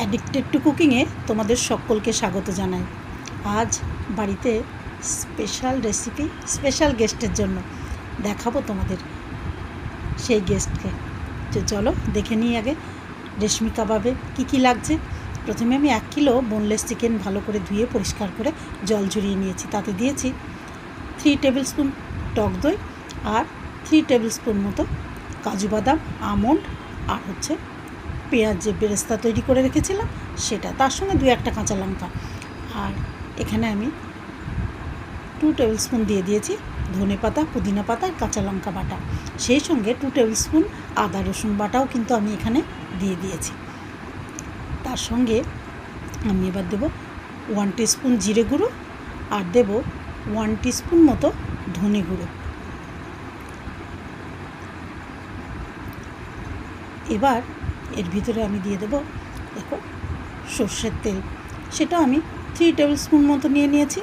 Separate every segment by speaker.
Speaker 1: Addicted to কুকিংয়ে তোমাদের সকলকে স্বাগত জানাই। আজ বাড়িতে স্পেশাল রেসিপি স্পেশাল গেস্টের জন্য দেখাবো তোমাদের সেই গেস্টকে তো চলো দেখে নিই আগে রেশমি কাবাবে কী কী লাগছে। প্রথমে আমি এক কিলো বোনলেস চিকেন ভালো করে ধুয়ে পরিষ্কার করে জল ঝরিয়ে নিয়েছি। তাতে দিয়েছি থ্রি টেবিল স্পুন টক দই আর থ্রি টেবিল স্পুন মতো কাজু বাদাম, আমন্ড আর হচ্ছে পেঁয়াজ যে বেরেস্তা তৈরি করে রেখেছিলাম, সেটা তার সঙ্গে দু একটা কাঁচা লঙ্কা। আর এখানে আমি টু টেবিল স্পুন দিয়ে দিয়েছি ধনে পাতা, পুদিনা পাতা আর কাঁচা লঙ্কা বাটা। সেই সঙ্গে টু টেবিল স্পুন আদা রসুন বাটাও কিন্তু আমি এখানে দিয়ে দিয়েছি। তার সঙ্গে আমি এবার দেবো ওয়ান স্পুন জিরে গুঁড়ো আর দেবো ওয়ান স্পুন মতো ধনে গুঁড়ো। এবার এর ভিতরে আমি দিয়ে দেবো, দেখো, সর্ষের তেল। সেটা আমি থ্রি টেবিল স্পুন মতো নিয়ে নিয়েছি,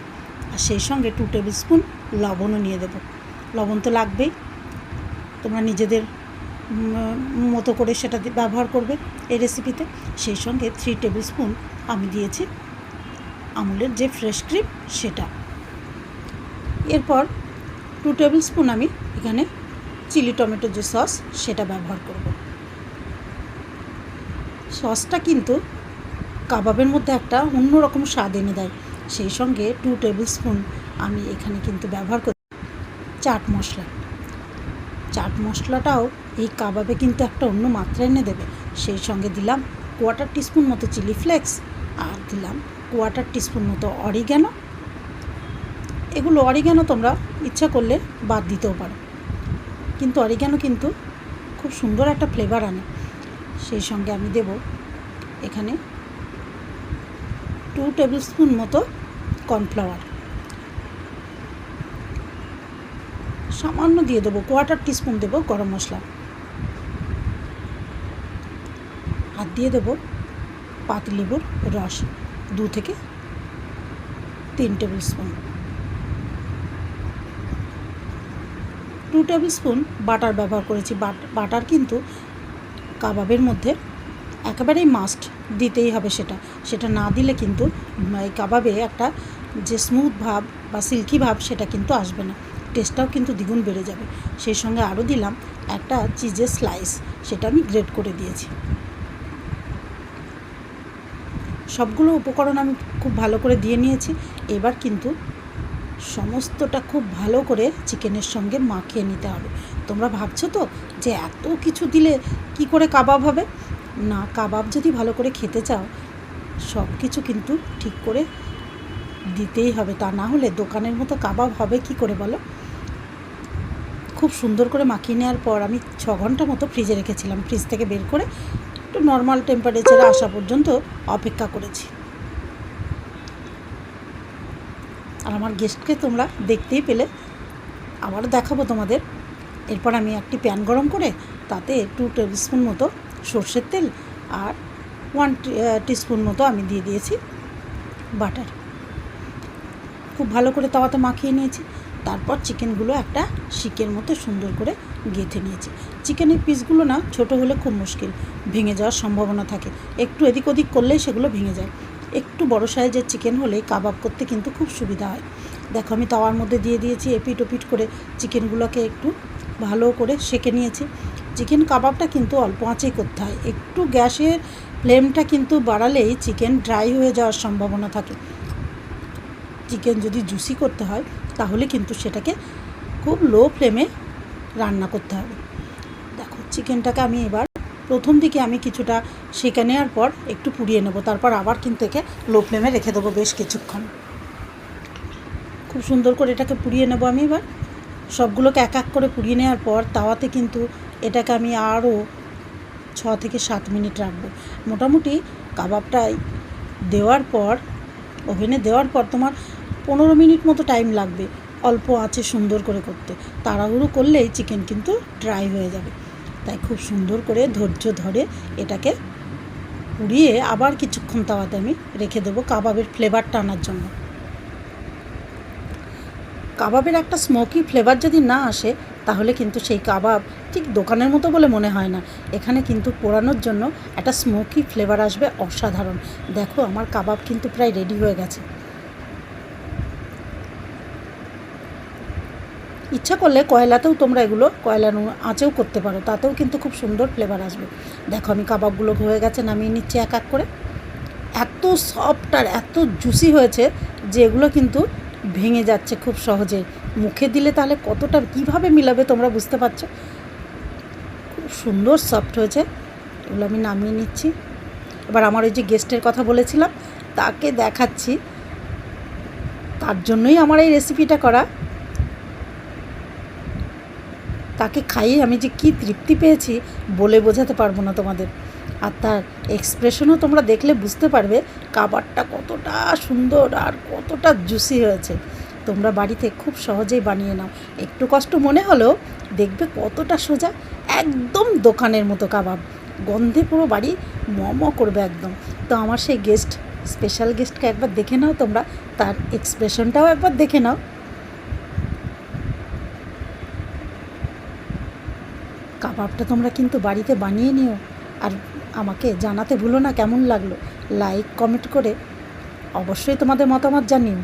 Speaker 1: আর সেই সঙ্গে টু টেবিল স্পুন লবণও নিয়ে দেবো। লবণ তো লাগবেই, তোমরা নিজেদের মতো করে সেটা ব্যবহার করবে এই রেসিপিতে সেই সঙ্গে থ্রি টেবিল স্পুন আমি দিয়েছি আমুলের যে ফ্রেশ ক্রিম সেটা। এরপর টু টেবিল স্পুন আমি এখানে চিলি টমেটো যে সস সেটা ব্যবহার করব। সসটা কিন্তু কাবাবের মধ্যে একটা অন্যরকম স্বাদ এনে দেয়। সেই সঙ্গে টু টেবিল স্পুন আমি এখানে কিন্তু ব্যবহার করি চাট মশলা। চাট মশলাটাও এই কাবাবে কিন্তু একটা অন্য মাত্রা এনে দেবে। সেই সঙ্গে দিলাম কোয়ার্টার টিস্পুন মতো চিলি ফ্লেক্স আর দিলাম কোয়ার্টার টিস্পুন মতো অরিগ্যানো এগুলো অরিগ্যানো তোমরা ইচ্ছা করলে বাদ দিতেও পারো। কিন্তু অরিগ্যানো কিন্তু খুব সুন্দর একটা ফ্লেভার আনে। সেই সঙ্গে আমি দেব এখানে টু টেবিল স্পুন মতো কর্নফ্লাওয়ার সামান্য দিয়ে দেবো কোয়ার্টার টিস্পুন দেবো গরম মশলা। আর দিয়ে দেবো পাতিলেবুর রস, দু থেকে তিন tablespoon two tablespoon butter ব্যবহার করেছি। বাটার কিন্তু কাবাবের মধ্যে একেবারেই মাস্ট দিতেই হবে সেটা। সেটা না দিলে কিন্তু এই কাবাবে একটা যে স্মুথ ভাব বা সিল্কি ভাব সেটা কিন্তু আসবে না। টেস্টটাও কিন্তু দ্বিগুণ বেড়ে যাবে। সেই সঙ্গে আরও দিলাম একটা চিজের স্লাইস সেটা আমি গ্রেড করে দিয়েছি। সবগুলো উপকরণ আমি খুব ভালো করে দিয়ে নিয়েছি। এবার কিন্তু সমস্তটা খুব ভালো করে চিকেনের সঙ্গে মাখিয়ে নিতে হবে। তোমরা ভাবছ তো যে এত কিছু দিলে কি করে কাবাব হবে? না, কাবাব যদি ভালো করে খেতে চাও, সব কিছু কিন্তু ঠিক করে দিতেই হবে। তা না হলে দোকানের মতো কাবাব হবে কি করে বলো? খুব সুন্দর করে মাখিয়ে নেওয়ার পর আমি ছ ঘণ্টা মতো ফ্রিজে রেখেছিলাম। ফ্রিজ থেকে বের করে একটু নর্মাল টেম্পারেচারে আসা পর্যন্ত অপেক্ষা করেছি। আর আমার গেস্টকে তোমরা দেখতেই পেলে। আবারও দেখাবো তোমাদের। এরপর আমি একটি প্যান গরম করে তাতে টু টেবিল স্পুন মতো সর্ষের তেল আর ওয়ান টিস্পুন মতো আমি দিয়ে দিয়েছি বাটার খুব ভালো করে তাওয়াতে মাখিয়ে নিয়েছি। তারপর চিকেনগুলো একটা শিকের মতো সুন্দর করে গেঁথে নিয়েছি। চিকেনের পিসগুলো না ছোট হলে খুব মুশকিল, ভেঙে যাওয়ার সম্ভাবনা থাকে। একটু এদিক ওদিক করলেই সেগুলো ভেঙে যায়। একটু বড় সাইজের চিকেন হলে কাবাব করতে কিন্তু খুব সুবিধা হয়। দেখো আমি তাওয়ার মধ্যে দিয়ে দিয়েছি এপিট ওপিট করে চিকেনগুলোকে একটু ভালো করে সেকে নিয়েছি। চিকেন কাবাবটা কিন্তু অল্প আঁচেই করতে হয়। একটু গ্যাসের ফ্লেমটা কিন্তু বাড়ালেই চিকেন ড্রাই হয়ে যাওয়ার সম্ভাবনা থাকে। চিকেন যদি জুসি করতে হয়, তাহলে কিন্তু সেটাকে খুব লো ফ্লেমে রান্না করতে হবে। দেখো, চিকেনটাকে আমি এবার প্রথম দিকে আমি কিছুটা সেঁকে নেওয়ার পর একটু পুড়িয়ে নেব। তারপর আবার কিন্তু একে লো ফ্লেমে রেখে দেবো বেশ কিছুক্ষণ। খুব সুন্দর করে এটাকে পুড়িয়ে নেব আমি এবার। সবগুলোকে এক এক করে পুড়িয়ে নেওয়ার পর তাওয়াতে কিন্তু এটাকে আমি আরও ছ থেকে সাত মিনিট রাখব। মোটামুটি কাবাবটাই দেওয়ার পর, ওভেনে দেওয়ার পর তোমার পনেরো মিনিট মতো টাইম লাগবে অল্প আঁচে সুন্দর করে করতে। তাড়াহুড়ো করলেই চিকেন কিন্তু ড্রাই হয়ে যাবে। তাই খুব সুন্দর করে ধৈর্য ধরে এটাকে পুড়িয়ে আবার কিছুক্ষণ তাওয়াতে আমি রেখে দেবো কাবাবের ফ্লেভারটা আনার জন্য। কাবাবের একটা স্মোকি ফ্লেভার যদি না আসে, তাহলে কিন্তু সেই কাবাব ঠিক দোকানের মতো বলে মনে হয় না। এখানে কিন্তু পোড়ানোর জন্য একটা স্মোকি ফ্লেভার আসবে অসাধারণ। দেখো আমার কাবাব কিন্তু প্রায় রেডি হয়ে গেছে। ইচ্ছা করলে কয়লাতেও তোমরা এগুলো কয়লা আঁচেও করতে পারো, তাতেও কিন্তু খুব সুন্দর ফ্লেভার আসবে। দেখো আমি কাবাবগুলো হয়ে গেছে, নামিয়ে নিচ্ছি এক এক করে। এত সফট আর এত জুসি হয়েছে যে এগুলো কিন্তু ভেঙে যাচ্ছে খুব সহজে। মুখে দিলে তাহলে কতটা, কীভাবে মিলাবে তোমরা বুঝতে পারছ? খুব সুন্দর সফট হয়েছে। এগুলো আমি নামিয়ে নিচ্ছি। এবার আমার ওই যে গেস্টের কথা বলেছিলাম, তাকে দেখাচ্ছি। তার জন্যই আমার এই রেসিপিটা করা। তাকে খাইয়ে আমি যে কী তৃপ্তি পেয়েছি বলে বোঝাতে পারব না তোমাদের। আর তার এক্সপ্রেশনও তোমরা দেখলে বুঝতে পারবে কাবারটা কতটা সুন্দর আর কতটা জুসি হয়েছে। তোমরা বাড়িতে খুব সহজেই বানিয়ে নাও। একটু কষ্ট মনে হলেও দেখবে কতটা সোজা, একদম দোকানের মতো কাবাব। গন্ধে পুরো বাড়ি ম করবে একদম। তো আমার সেই গেস্ট স্পেশাল গেস্টকে একবার দেখে নাও তোমরা। তার এক্সপ্রেশনটাও একবার দেখে নাও। কাবাবটা তোমরা কিন্তু বাড়িতে বানিয়ে নিও। আর আমাকে জানাতে ভুলো না কেমন লাগল। লাইক কমেন্ট করে অবশ্যই তোমাদের মতামত জানিও।